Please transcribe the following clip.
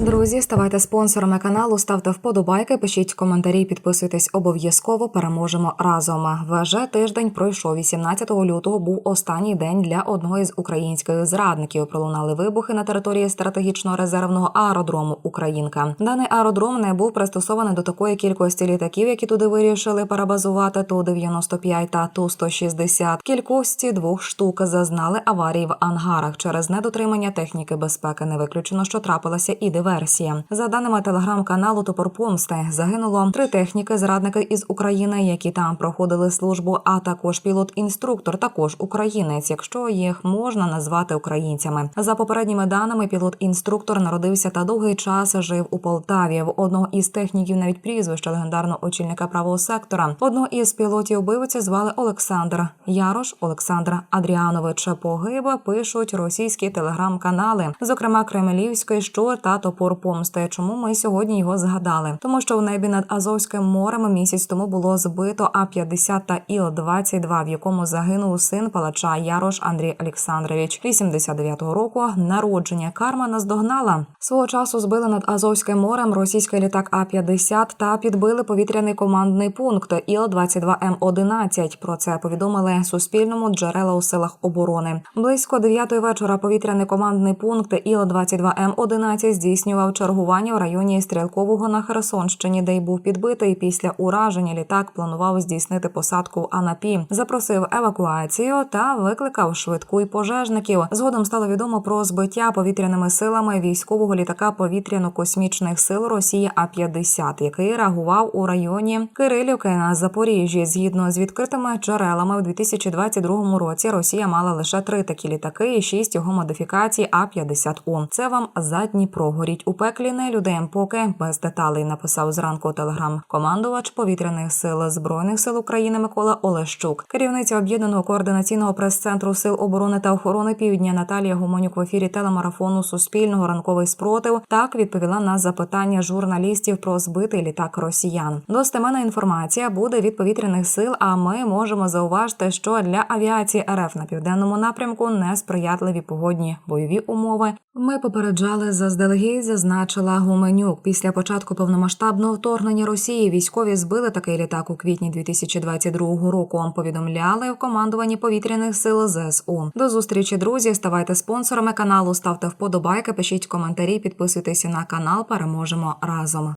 Друзі, ставайте спонсорами каналу, ставте вподобайки, пишіть коментарі, підписуйтесь обов'язково. Переможемо разом. ВЖ тиждень пройшов 18 лютого. Був останній день для одного із українських зрадників. Пролунали вибухи на території стратегічного резервного аеродрому Українка. Даний аеродром не був пристосований до такої кількості літаків, які туди вирішили перебазувати. Ту 95 та ту 160 Кількості двох штук зазнали аварії в ангарах через недотримання техніки безпеки. Не виключено, що трапилася і диверсія. За даними телеграм-каналу Топор Помсти, загинуло три техніки зрадники із України, які там проходили службу, а також пілот-інструктор, також українець, якщо їх можна назвати українцями. За попередніми даними, пілот-інструктор народився та довгий час жив у Полтаві. В одного із техніків навіть прізвище легендарного очільника правого сектора. Одного із пілотів убивці звали Олександр Ярош Олександр Адріанович. Погиба пишуть російські телеграм-канали, зокрема Кремлівський що та топор помсти. Чому ми сьогодні його згадали? Тому що в небі над Азовським морем місяць тому було збито А 50 та Іл 22 в якому загинув син палача Ярош Андрій Олександрович, 89-го року. Народження карма наздогнала свого часу. Збили над Азовським морем російський літак А 50 та підбили повітряний командний пункт Іл 22 М 11 Про це повідомили Суспільному джерела у силах оборони. Близько 9 вечора повітряний командний пункт Іл 22 М 11 здійснював чергування в районі Стрілкового на Херсонщині, де й був підбитий. Після ураження літак планував здійснити посадку в Анапі, запросив евакуацію та викликав швидку й пожежників. Згодом стало відомо про збиття повітряними силами військового літака повітряно-космічних сил Росії А 50 який реагував у районі Кирилівки на Запоріжжі. Згідно з відкритими джерелами, у 2022 році Росія мала лише три такі літаки і шість його модифікацій А 50 У. Це вам за Дніпро горіть у пеклі не людям поки без деталей. Написав зранку телеграм командувач повітряних сил збройних сил України Микола Олещук, керівниця об'єднаного координаційного прес-центру сил оборони та охорони Півдня Наталія Гуменюк в ефірі телемарафону Суспільного ранковий спротив так відповіла на запитання журналістів про збитий літак росіян. Достемена інформація буде від повітряних сил. А ми можемо зауважити, що для авіації РФ на південному напрямку несприятливі погодні бойові умови. Ми попереджали заздалегідь, зазначила Гуменюк. Після початку повномасштабного вторгнення Росії військові збили такий літак у квітні 2022 року. Повідомляли в командуванні повітряних сил ЗСУ. До зустрічі, друзі. Ставайте спонсорами каналу, ставте вподобайки, пишіть коментарі, підписуйтесь на канал. Переможемо разом.